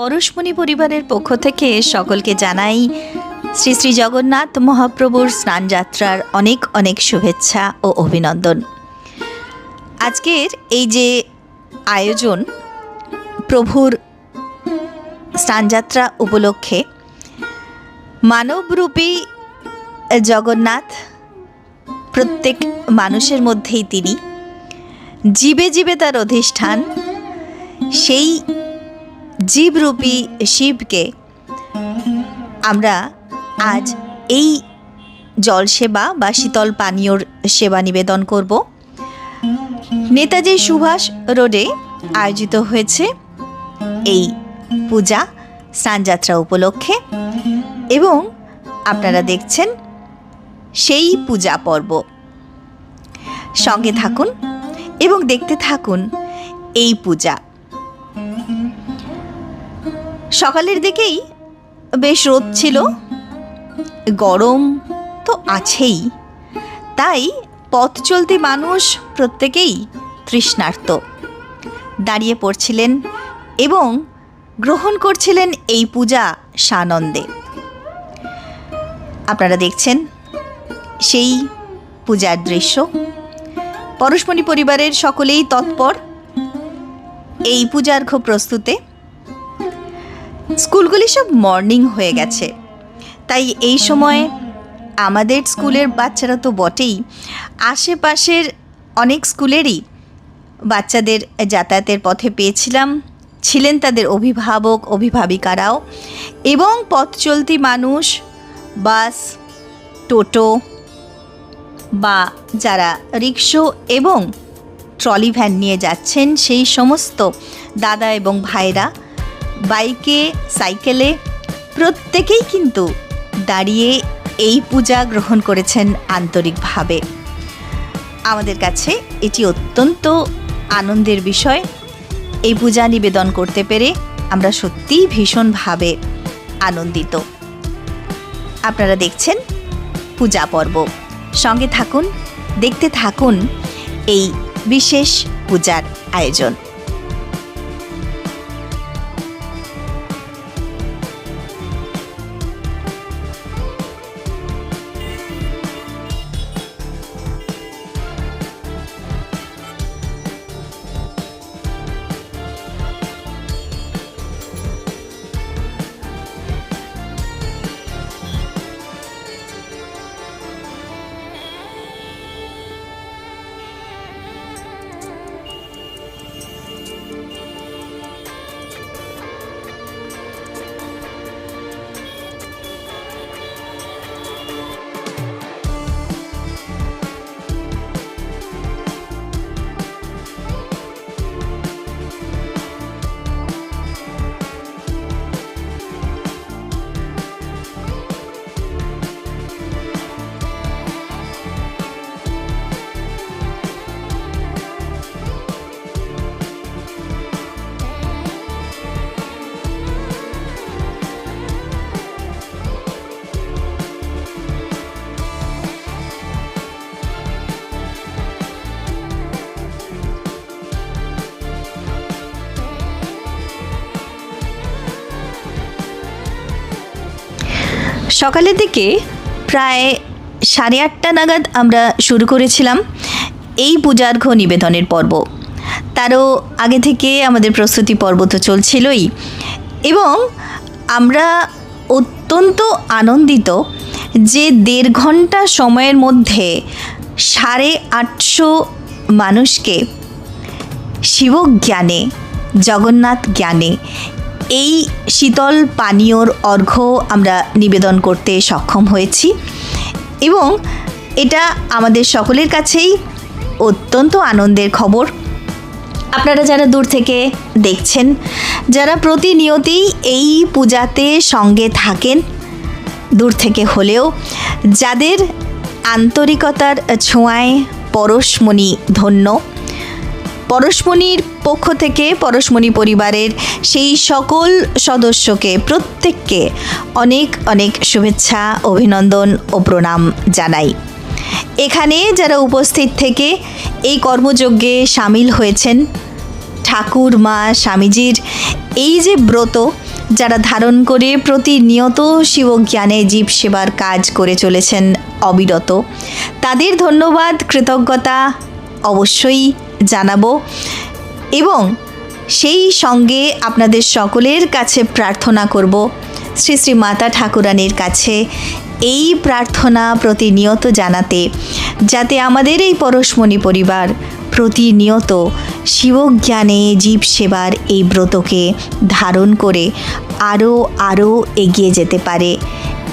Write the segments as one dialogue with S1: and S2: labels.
S1: পরশমণি পরিবারের পক্ষ থেকে সকলকে জানাই শ্রী শ্রী জগন্নাথ মহাপ্রভুর স্নানযাত্রার অনেক অনেক শুভেচ্ছা ও অভিনন্দন। আজকের এই যে আয়োজন প্রভুর স্নানযাত্রা উপলক্ষে মানবরূপী জগন্নাথ প্রত্যেক মানুষের মধ্যেই তিনি। জীবে জীবে তার অধিষ্ঠান। সেই জীবরূপী শিবকে আমরা আজ এই জল সেবা বা শীতল পানীয়র সেবা নিবেদন করব। নেতাজি সুভাষ রোডে আয়োজিত হয়েছে এই পূজা স্নানযাত্রা উপলক্ষে এবং আপনারা দেখছেন সেই পূজা পর্ব। সঙ্গে থাকুন এবং দেখতে থাকুন এই পূজা। সকালের দিকেই বেশ রোদ ছিল। গরম তো আছেই। তাই পথ চলতি মানুষ প্রত্যেকেই তৃষ্ণার্ত। দাঁড়িয়ে পড়ছিলেন এবং গ্রহণ করছিলেন এই পূজা সানন্দে। আপনারা দেখছেন সেই পূজার দৃশ্য। পরশমণি পরিবারের সকলেই তৎপর। এই পূজার্ঘ প্রস্তুতে। স্কুলগুলি সব মর্নিং হয়ে গেছে। তাই এই সময় আমাদের স্কুলের বাচ্চারা তো বটেই। আশেপাশের অনেক স্কুলেরই বাচ্চাদের যাতায়াতের পথে পেয়েছিলাম। ছিলেন তাদের অভিভাবক, অভিভাবিকারাও এবং পথ চলতি মানুষ, বাস, টোটো বা যারা রিক্সো এবং ট্রলি ভ্যান নিয়ে যাচ্ছেন সেই সমস্ত দাদা এবং ভাইরা বাইকে, সাইকেলে, প্রত্যেকেই কিন্তু দাঁড়িয়ে এই পূজা গ্রহণ করেছেন আন্তরিকভাবে। আমাদের কাছে এটি অত্যন্ত আনন্দের বিষয়। এই পূজা নিবেদন করতে পেরে আমরা সত্যিই ভীষণভাবে আনন্দিত। আপনারা দেখছেন পূজা পর্ব। সঙ্গে থাকুন, দেখতে থাকুন এই বিশেষ পূজার আয়োজন। সকালের দিকে প্রায় সাড়ে আটটা নাগাদ আমরা শুরু করেছিলাম এই পূজার্ঘ নিবেদনের পর্ব। তারও আগে থেকে আমাদের প্রস্তুতি পর্ব তো চলছিলই। এবং আমরা অত্যন্ত আনন্দিত যে দেড় ঘণ্টা সময়ের মধ্যে সাড়ে আটশো মানুষকে শিবজ্ঞানে, জগন্নাথ জ্ঞানে এই শীতল পানীয়র অর্ঘ্য আমরা নিবেদন করতে সক্ষম হয়েছি এবং এটা আমাদের সকলের কাছেই অত্যন্ত আনন্দের খবর। আপনারা যারা দূর থেকে দেখছেন, যারা প্রতিনিয়তেই এই পূজাতে সঙ্গে থাকেন, দূর থেকে হলেও যাদের আন্তরিকতার ছোঁয়ায় পরশমণি ধন্য পরশমণির পক্ষ থেকে পরশমণি পরিবারের সেই সকল সদস্যকে প্রত্যেককে অনেক অনেক শুভেচ্ছা, অভিনন্দন ও প্রণাম জানাই। এখানে যারা উপস্থিত থেকে এই কর্মযজ্ঞে সামিল হয়েছেন, ঠাকুর, মা, স্বামীজির এই যে ব্রত, যারা ধারণ করে প্রতিনিয়ত শিবজ্ঞানে জীব সেবার কাজ করে চলেছেন অবিরত, তাদের ধন্যবাদ, কৃতজ্ঞতা অবশ্যই জানাব। এবং সেই সঙ্গে আপনাদের সকলের কাছে প্রার্থনা করব। শ্রী শ্রী মাতা ঠাকুরানীর কাছে এই প্রার্থনা প্রতিনিয়ত জানাতে, যাতে আমাদের এই পরশমণি পরিবার প্রতিনিয়ত শিবজ্ঞানে জীব সেবার এই ব্রতকে ধারণ করে আরও আরও এগিয়ে যেতে পারে।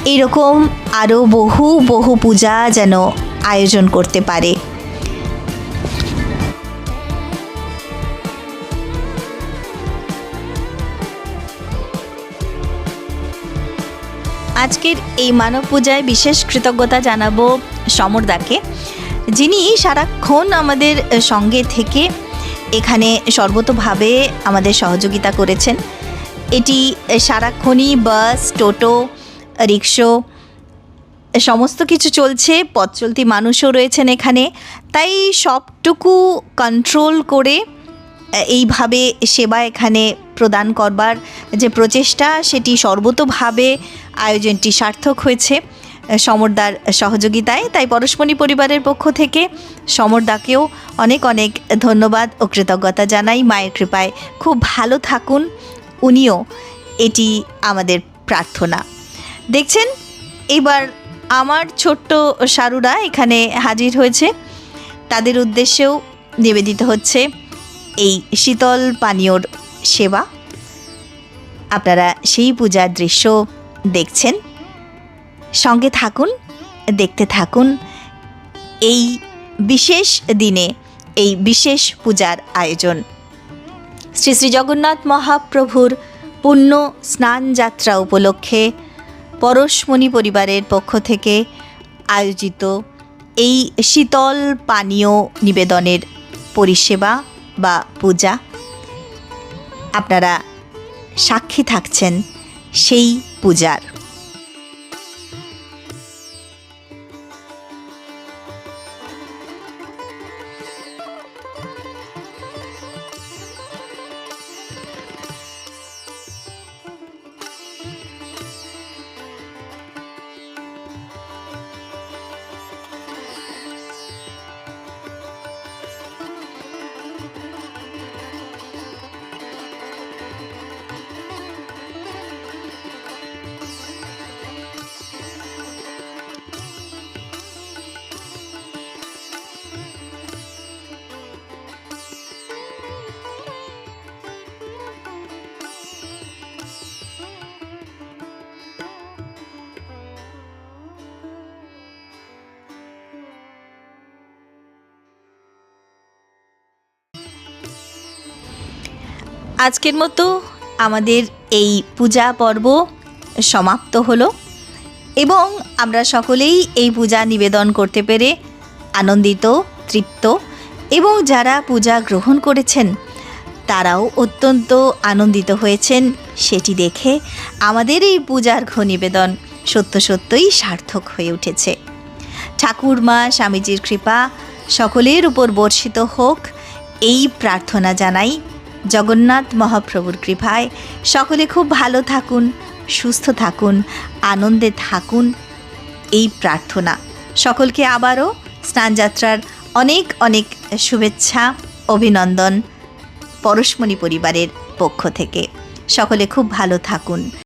S1: এরকম আরও বহু বহু পূজা যেন আয়োজন করতে পারে। আজকের এই মানব পূজায় বিশেষ কৃতজ্ঞতা জানাব সমরদাকে যিনি সারাক্ষণ আমাদের সঙ্গে থেকে এখানে সর্বতভাবে আমাদের সহযোগিতা করেছেন। এটি সারাক্ষণই বাস, টোটো, রিক্সো, সমস্ত কিছু চলছে, পথ চলতি মানুষও রয়েছেন এখানে। তাই সবটুকু কন্ট্রোল করে এইভাবে সেবা এখানে প্রদান করবার যে প্রচেষ্টা, সেটি সর্বতোভাবে আয়োজনটি সার্থক হয়েছে। সমরদার সহযোগিতায়, তাই পরশমণি পরিবারের পক্ষ থেকে সমরদাকেও অনেক অনেক ধন্যবাদ ও কৃতজ্ঞতা জানাই। মায়ের কৃপায় খুব ভালো থাকুন, উনিও এটি আমাদের প্রার্থনা। দেখছেন, এবার আমার ছোট্ট সারুরা এখানে হাজির হয়েছে। তাদের উদ্দেশ্যেও নিবেদিত হচ্ছে। এই শীতল পানীয়র সেবা। আপনারা সেই পূজার দৃশ্য দেখছেন। সঙ্গে থাকুন, দেখতে থাকুন। এই বিশেষ দিনে এই বিশেষ পূজার আয়োজন। শ্রী শ্রী জগন্নাথ মহাপ্রভুর পুণ্য স্নান যাত্রা উপলক্ষে পরশমণি পরিবারের পক্ষ থেকে আয়োজিত এই শীতল পানীয় নিবেদনের পরিষেবা বা পূজা। আপনারা সাক্ষী থাকছেন সেই পূজার। আজকের মতো আমাদের এই পূজা পর্ব সমাপ্ত হলো এবং আমরা সকলেই এই পূজা নিবেদন করতে পেরে আনন্দিত, তৃপ্ত এবং যারা পূজা গ্রহণ করেছেন, তারাও অত্যন্ত আনন্দিত হয়েছেন সেটি দেখে আমাদের এই পূজার নিবেদন সত্য সত্যই সার্থক হয়ে উঠেছে। ঠাকুর মা স্বামীজির কৃপা সকলের উপর বর্ষিত হোক, এই প্রার্থনা জানাই জগন্নাথ মহাপ্রভুর কৃপায় সকলে খুব ভালো থাকুন, সুস্থ থাকুন, আনন্দে থাকুন এই প্রার্থনা। সকলকে আবারও স্নানযাত্রার অনেক অনেক শুভেচ্ছা, অভিনন্দন পরশমণি পরিবারের পক্ষ থেকে। সকলে খুব ভালো থাকুন।